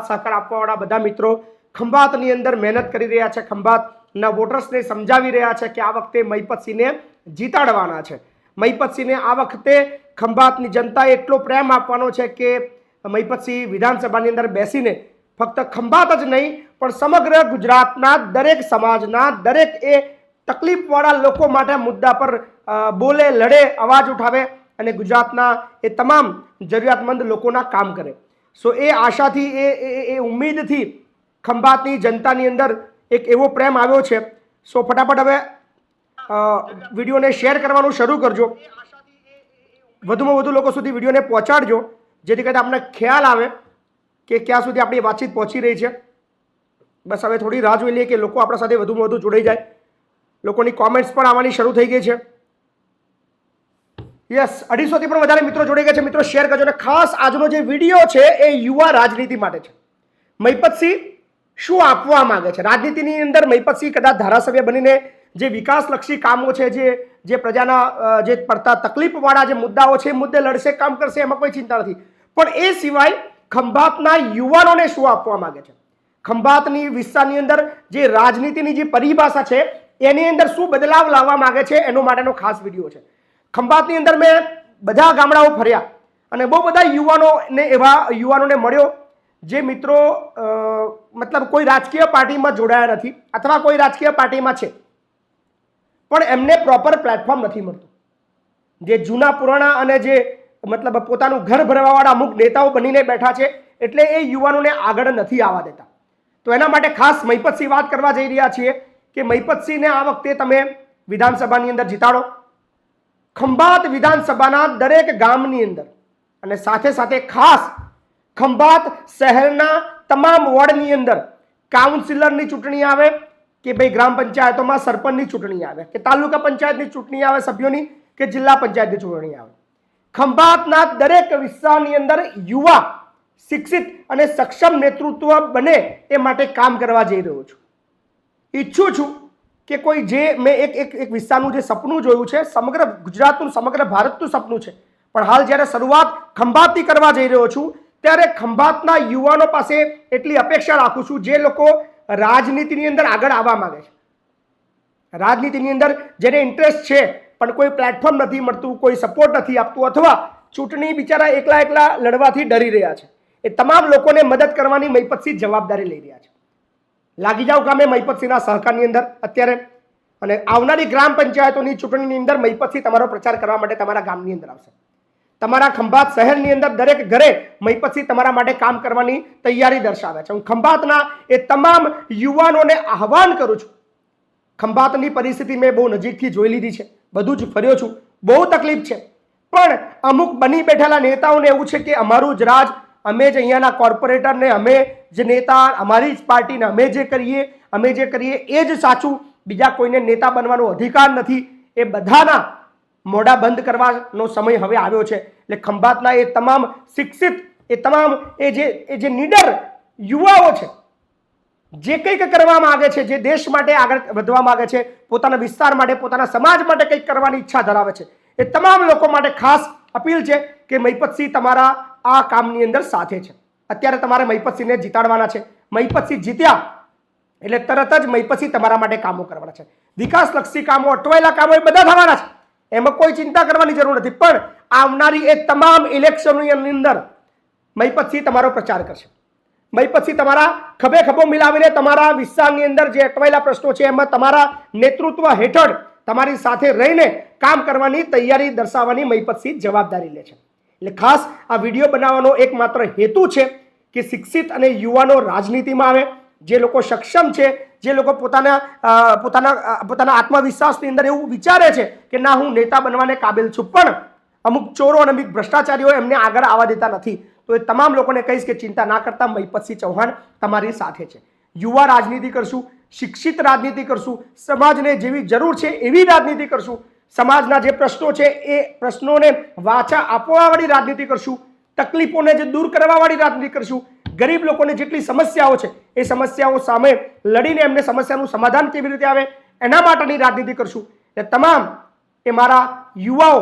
સહકાર આપવાવાળા બધા મિત્રો ખંભાતની અંદર મહેનત કરી રહ્યા છે. ખંભાતના વોટર્સને સમજાવી રહ્યા છે કે આ વખતે મહિપતસિંહને જીતાડવાના છે. મહિપતસિંહને આ વખતે ખંભાતની જનતાએ એટલો પ્રેમ આપવાનો છે કે મહિપતસિંહ વિધાનસભાની અંદર બેસીને ફક્ત ખંભાત જ નહીં, પણ સમગ્ર ગુજરાતના દરેક સમાજના દરેક એ તકલીફવાળા લોકો માટે મુદ્દા પર બોલે, લડે, અવાજ ઉઠાવે અને ગુજરાતના એ તમામ જરૂરિયાતમંદ લોકોના કામ કરે. સો એ આશાથી, એ, એ- ઉમ્મીદથી ખંભાતની જનતાની અંદર એક એવો પ્રેમ આવ્યો છે. સો ફટાફટ હવે વિડીયોને શેર કરવાનું શરૂ કરજો. વધુમાં વધુ લોકો સુધી વિડીયોને પહોંચાડજો, જેથી કરીને આપણને ખ્યાલ આવે કે ક્યાં સુધી આપણી વાતચીત પહોંચી રહી છે. બસ હવે થોડી રાહ જોઈ લઈએ કે લોકો આપણા સાથે વધુમાં વધુ જોડાઈ જાય. લોકોની કોમેન્ટ્સ પણ આવવાની શરૂ થઈ ગઈ છે. યસ અઢીસોથી પણ વધારે મિત્રો જોડાઈ ગયા છે. મિત્રો શેર કરજો. અને ખાસ આજનો જે વીડિયો છે એ યુવા રાજનીતિ માટે છે. મહિપતસિંહ શું આપવા માંગે છે? રાજનીતિની અંદર મહિપતસિંહ કદાચ ધારાસભ્ય બનીને જે વિકાસલક્ષી કામો છે, જે જે પ્રજાના જે પડતા તકલીફવાળા જે મુદ્દાઓ છે મુદ્દે લડશે, કામ કરશે, એમાં કોઈ ચિંતા નથી. પણ એ સિવાય ખંભાતના યુવાનોને શું આપવા માંગે છે? ખંભાતની વિસ્તારની અંદર જે રાજનીતિની જે પરિભાષા છે, એની અંદર શું બદલાવ લાવવા માંગે છે? એનો માટેનો ખાસ વીડિયો છે. ખંભાતની અંદર મેં બધા ગામડાઓ ફર્યા અને બહુ બધા યુવાનોને એવા યુવાનોને મળ્યો જે મિત્રો મતલબ કોઈ રાજકીય પાર્ટીમાં જોડાયા નથી અથવા કોઈ રાજકીય પાર્ટીમાં છે. પણ એમને પ્રોપર પ્લેટફોર્મ નથી મળતું. જે જૂના પુરાણા અને જે મતલબ પોતાનું ઘર ભરવાવાળા અમુક નેતાઓ બનીને બેઠા છે એટલે એ યુવાનોને આગળ નથી આવવા દેતા. તો એના માટે ખાસ મહિપતસિંહ વાત કરવા જઈ રહ્યા છીએ કે મહિપતસિંહને આ વખતે તમે વિધાનસભાની અંદર જીતાડો. ખંભાત વિધાનસભાના દરેક ગામની અંદર અને સાથે સાથે ખાસ ખંભાત શહેરના તમામ વોર્ડની અંદર કાઉન્સિલરની ચૂંટણી આવે કે ભાઈ ગ્રામ પંચાયતોમાં સરપંચની ચૂંટણી આવે કે તાલુકા પંચાયતની ચૂંટણી આવે સભ્યોની કે જિલ્લા પંચાયતની ચૂંટણી આવે. ખંભાતના દરેક વિસ્તારની અંદર યુવા, શિક્ષિત અને સક્ષમ નેતૃત્વ બને એ માટે કામ કરવા જઈ રહ્યો છું. ઈચ્છું છું કે કોઈ જે મેં એક એક એક વિસ્તારનું જે સપનું જોયું છે, સમગ્ર ગુજરાતનું, સમગ્ર ભારતનું સપનું છે. પણ હાલ જ્યારે શરૂઆત ખંભાતથી કરવા જઈ રહ્યો છું, ત્યારે ખંભાતના યુવાનો પાસે એટલી અપેક્ષા રાખું છું, જે લોકો રાજનીતિની અંદર આગળ આવવા માગે છે. રાજનીતિની અંદર જેને ઇન્ટરેસ્ટ છે, પણ કોઈ પ્લેટફોર્મ નથી મળતું, કોઈ સપોર્ટ નથી આપતું, અથવા ચૂંટણી બિચારા એકલા એકલા લડવાથી ડરી રહ્યા છે. એ તમામ લોકોને મદદ કરવાની મહિપતસિંહ જવાબદારી લઈ રહ્યા છે. લાગી જાવ ગામે મહિપતસિંહના સહકારની અંદર અત્યારે. અને આવનારી ગ્રામ પંચાયતોની ચૂંટણીની અંદર મહિપતસિંહ તમારો પ્રચાર કરવા માટે તમારા ગામની અંદર આવશે. તમારા ખંભાત શહેરની અંદર દરેક ઘરે મહિપતસિંહ તમારા માટે કામ કરવાની તૈયારી દર્શાવે છે. હું ખંભાતના એ તમામ યુવાનોને આહવાન કરું છું. ખંભાતની પરિસ્થિતિ મેં બહુ નજીકથી જોઈ લીધી છે. બધું જ ફર્યો છું. બહુ તકલીફ છે. પણ અમુક બની બેઠેલા નેતાઓને એવું છે કે અમારું જ રાજ અમે જ અહીંયાના કોર્પોરેટરને અમે જે નેતા, અમારી જ પાર્ટીને અમે જે કરીએ, અમે જે કરીએ એ જ સાચું. બીજા કોઈને નેતા બનવાનો અધિકાર નથી. એ બધાના મોઢા બંધ કરવાનો સમય હવે આવ્યો છે. એટલે ખંભાતના એ તમામ શિક્ષિત, એ તમામ એ જે એ જે નીડર યુવાઓ છે, જે કંઈક કરવા માગે છે, જે દેશ માટે આગળ વધવા માગે છે, પોતાના વિસ્તાર માટે, પોતાના સમાજ માટે કંઈક કરવાની ઈચ્છા ધરાવે છે. એ તમામ લોકો માટે ખાસ અપીલ છે કે મહિપતસિંહ તમારા આ કામની અંદર સાથે છે. અત્યારે તમારે મહિપતસિંહને જીતાડવાના છે. મહિપતસિંહ જીત્યા એટલે તરત જ મહિપતસિંહ તમારા માટે કામો કરવાના છે. વિકાસલક્ષી કામો, અટવાયેલા કામો એ બધા થવાના છે. એમાં કોઈ ચિંતા કરવાની જરૂર નથી. પણ આવનારી એ તમામ ઇલેક્શનની અંદર મહિપતસિંહ તમારો પ્રચાર કરશે. મહિપતસિંહ તમારા ખભે ખભો મિલાવીને તમારા વિસ્તારની અંદર જે અટવાયેલા પ્રશ્નો છે, એમાં તમારા નેતૃત્વ હેઠળ તમારી સાથે રહીને કામ કરવાની તૈયારી દર્શાવવાની મહિપતસિંહ જવાબદારી લે છે. એટલે ખાસ આ વીડિયો બનાવવાનો એકમાત્ર હેતુ છે કે શિક્ષિત અને યુવાનો રાજનીતિમાં આવે, જે લોકો સક્ષમ છે, જે લોકો પોતાના પોતાના પોતાના આત્મવિશ્વાસની અંદર એવું વિચારે છે કે ના, હું નેતા બનવાને કાબિલ છું. પણ અમુક ચોરો અને અમુક ભ્રષ્ટાચારીઓ એમને આગળ આવવા દેતા નથી. તો એ તમામ લોકોને કહીશ કે ચિંતા ના કરતા, મહિપતસિંહ ચૌહાણ તમારી સાથે છે. યુવા રાજનીતિ કરશું, શિક્ષિત રાજનીતિ કરશું, સમાજને જેવી જરૂર છે એવી રાજનીતિ કરશું સમાજના જે પ્રશ્નો છે, એ પ્રશ્નોને વાચા આપવાવાળી રાજનીતિ કરશું, તકલીફોને જે દૂર કરવાવાળી રાજનીતિ કરશું, ગરીબ લોકોને જેટલી સમસ્યાઓ છે, એ સમસ્યાઓ સામે લડીને એમને સમસ્યાનું સમાધાન કેવી રીતે આવે, એના માટેની રાજનીતિ કરશું. એટલે તમામ એ મારા યુવાઓ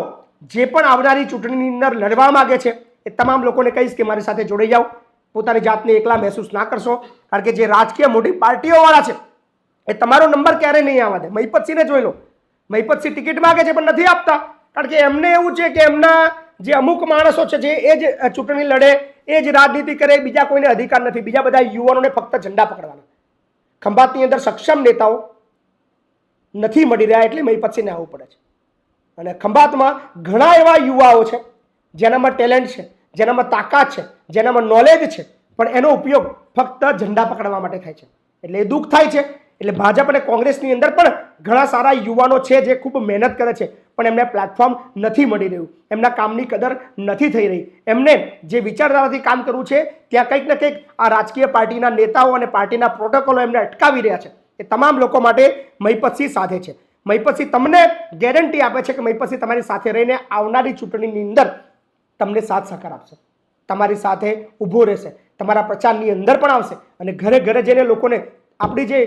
જે પણ આવનારી ચૂંટણીની અંદર લડવા માગે છે, એ તમામ લોકોને કહીશ કે મારી સાથે જોડાઈ જાઓ, પોતાની જાતને એકલા મહેસૂસ ના કરશો, કારણ કે જે રાજકીય મોટી પાર્ટીઓવાળા છે, એ તમારો નંબર ક્યારે નહીં આવવા દે. મહિપતસિંહને જોઈ લો. મહિપતસિંહ ટિકિટ માગે છે પણ નથી આપતા. કારણ કે એમને એવું છે કે એમના જે અમુક માણસો છે જે એ જ ચૂંટણી લડે, એ જ રાજનીતિ કરે, બીજા કોઈને અધિકાર નથી. બીજા બધા યુવાનોને ફક્ત ઝંડા પકડવાના. ખંભાતની અંદર સક્ષમ નેતાઓ નથી મળી રહ્યા એટલે મહિપતસિંહને આવવું પડે છે. અને ખંભાતમાં ઘણા એવા યુવાઓ છે, જેનામાં ટેલેન્ટ છે, જેનામાં તાકાત છે, જેનામાં નોલેજ છે, પણ એનો ઉપયોગ ફક્ત ઝંડા પકડવા માટે થાય છે. એટલે એ દુઃખ થાય છે એટલે ભાજપ અને કોંગ્રેસની અંદર પણ ઘણા સારા યુવાનો છે જે ખૂબ મહેનત કરે છે, પણ એમને પ્લેટફોર્મ નથી મળી રહ્યું. એમના કામની કદર નથી થઈ રહી. એમને જે વિચારધારાથી કામ કરવું છે, ત્યાં કંઈક ને કંઈક આ રાજકીય પાર્ટીના નેતાઓ અને પાર્ટીના પ્રોટોકોલો એમને અટકાવી રહ્યા છે. એ તમામ લોકો માટે મહિપતસિંહ સાથે છે. મહિપતસિંહ તમને ગેરંટી આપે છે કે મહિપતસિંહ તમારી સાથે રહીને આવનારી ચૂંટણીની અંદર તમને સાથ સહકાર આપશે. તમારી સાથે ઊભો રહેશે. તમારા પ્રચારની અંદર પણ આવશે અને ઘરે ઘરે જઈને લોકોને આપણી જે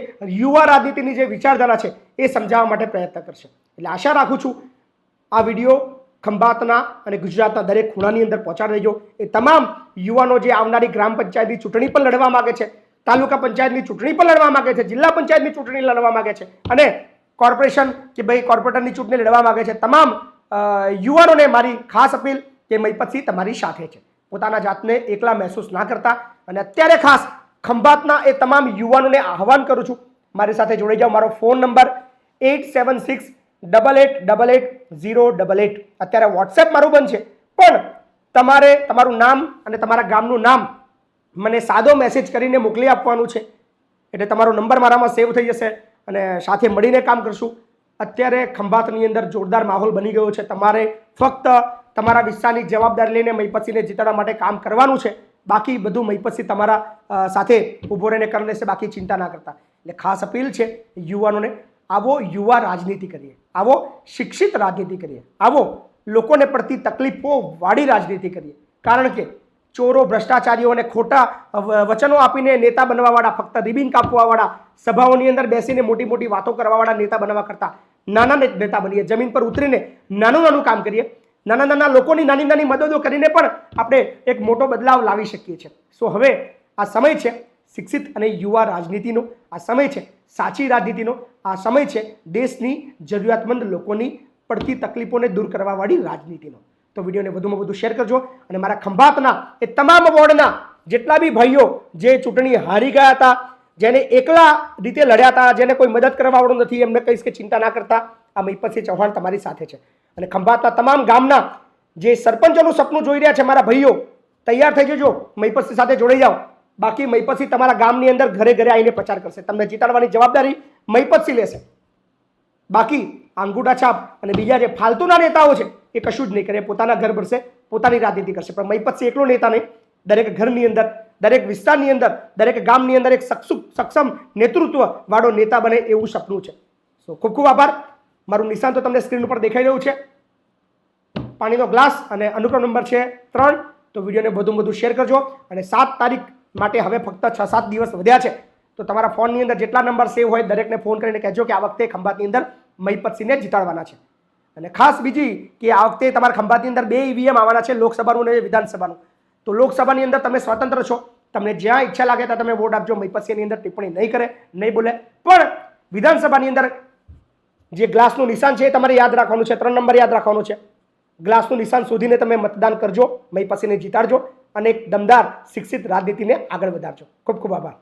યુવા રાજનીતિની જે વિચારધારા છે એ સમજાવવા માટે પ્રયત્ન કરશે. એટલે આશા રાખું છું આ વીડિયો ખંભાતના અને ગુજરાતના દરેક ખૂણાની અંદર પહોંચાડી દેજો. એ તમામ યુવાનો જે આવનારી ગ્રામ પંચાયતની ચૂંટણી પણ લડવા માગે છે, તાલુકા પંચાયતની ચૂંટણી પણ લડવા માંગે છે, જિલ્લા પંચાયતની ચૂંટણી લડવા માંગે છે અને કોર્પોરેશન કે ભાઈ કોર્પોરેટરની ચૂંટણી લડવા માગે છે, તમામ યુવાનોને મારી ખાસ અપીલ કે મહીપતસિંહ તમારી સાથે છે. પોતાના જાતને એકલા મહેસૂસ ના કરતા અને અત્યારે ખાસ ખંભાતના એ તમામ યુવાનોને આહવાન કરું છું. મારી સાથે જોડાઈ જાઓ. મારો phone number eight seven six double eight double eight zero double eight. અત્યારે વોટ્સએપ મારું બંધ છે. પણ તમારે તમારું નામ અને તમારા ગામનું નામ મને સાદો મેસેજ કરીને મોકલી આપવાનું છે. એટલે તમારો નંબર મારામાં સેવ થઈ જશે અને સાથે મળીને કામ કરશું. અત્યારે ખંભાતની અંદર જોરદાર માહોલ બની ગયો છે. તમારે ફક્ત તમારા વિસ્તારની જવાબદારી લઈને મહિપતસિંહને જીતાડવા માટે કામ કરવાનું છે. બાકી બધું મહિપતસિંહ તમારા સાથે ઊભો રહીને કરી લેશે, બાકી ચિંતા ના કરતા. એટલે ખાસ અપીલ છે, યુવાનોને આવો યુવા રાજનીતિ કરીએ, આવો શિક્ષિત રાજનીતિ કરીએ, આવો લોકોને પડતી તકલીફો વાળી રાજનીતિ કરીએ. કારણ કે ચોરો ભ્રષ્ટાચારીઓને ખોટા વચનો આપીને નેતા બનવાવાળા, ફક્ત રિબિન કાપવાવાળા, સભાઓની અંદર બેસીને મોટી મોટી વાતો કરવાવાળા નેતા બનવા કરતાં નાના નેતા બનીએ, જમીન પર ઉતરીને નાનું નાનું કામ કરીએ નાના નાના લોકોની નાની નાની મદદો કરીને પણ આપણે એક મોટો બદલાવ લાવી શકીએ છીએ. સો હવે આ સમય છે શિક્ષિત અને યુવા રાજનીતિનો, આ સમય છે સાચી રાજનીતિનો, આ સમય છે દેશની જરૂરિયાતમંદ લોકોની પડતી તકલીફોને દૂર કરવાવાળી રાજનીતિનો. તો વિડીયોને વધુમાં વધુ શેર કરજો અને મારા ખંભાતના એ તમામ વોર્ડના જેટલા બી ભાઈઓ જે ચૂંટણી હારી ગયા હતા, જેને એકલા રીતે લડ્યા હતા, જેને કોઈ મદદ કરવાવાળું નથી, એમને કહીશ કે ચિંતા ના કરતા આ મહિપતસિંહ ચૌહાણ તમારી સાથે છે. અને ખંભાતના તમામ ગામના જે સરપંચોનું સપનું જોઈ રહ્યા છે મારા ભાઈઓ, તૈયાર થઈ જજો, મહીપસી સાથે જોડાઈ જાઓ. બાકી મહીપસી તમારા ગામની અંદર ઘરે ઘરે આવીને પ્રચાર કરશે. તમને જીતાડવાની જવાબદારી મહિપતસિંહ લેશે. બાકી આંગૂઠા છાપ અને બીજા જે ફાલતુના નેતાઓ છે, એ કશું જ નહીં કરે. પોતાના ઘર ભરશે, પોતાની રાજનીતિ કરશે. પણ મહિપતસિંહ એકલો નેતા નહીં. દરેક ઘરની અંદર, દરેક વિસ્તારની અંદર, દરેક ગામની અંદર એક સક્ષુ સક્ષમ નેતૃત્વ વાળો નેતા બને એવું સપનું છે. સો ખૂબ ખૂબ આભાર. મારું નિશાન તો તમને સ્ક્રીન ઉપર દેખાઈ રહ્યું છે. પાણીનો ગ્લાસ અને અનુક્રમ નંબર છે ત્રણ. તો વિડીયોને વધુ વધુ શેર કરજો અને સાત તારીખ માટે હવે ફક્ત છ સાત દિવસ વધ્યા છે. તો તમારા ફોનની અંદર જેટલા નંબર સેવ હોય દરેકને ફોન કરીને કહેજો કે આ વખતે ખંભાતની અંદર મહિપતસિંહને જીતાડવાના છે. અને ખાસ બીજી કે આ વખતે તમારા ખંભાતની અંદર બે ઈવીએમ આવવાના છે, લોકસભાનું અને વિધાનસભાનું. તો લોકસભાની અંદર તમે સ્વતંત્ર છો. તમને જ્યાં ઈચ્છા લાગે ત્યાં તમે વોટ આપજો, મહિપતસિંહની અંદર ટિપ્પણી નહીં કરે, નહીં બોલે. પણ વિધાનસભાની અંદર જે ગ્લાસનું નિશાન છે એ તમારે યાદ રાખવાનું છે. ત્રણ નંબર યાદ રાખવાનું છે. ગ્લાસનું નિશાન શોધીને તમે મતદાન કરજો. મહિપતસિંહને જીતાડજો અને એક દમદાર, શિક્ષિત રાજનીતિને આગળ વધારજો. ખૂબ ખૂબ આભાર.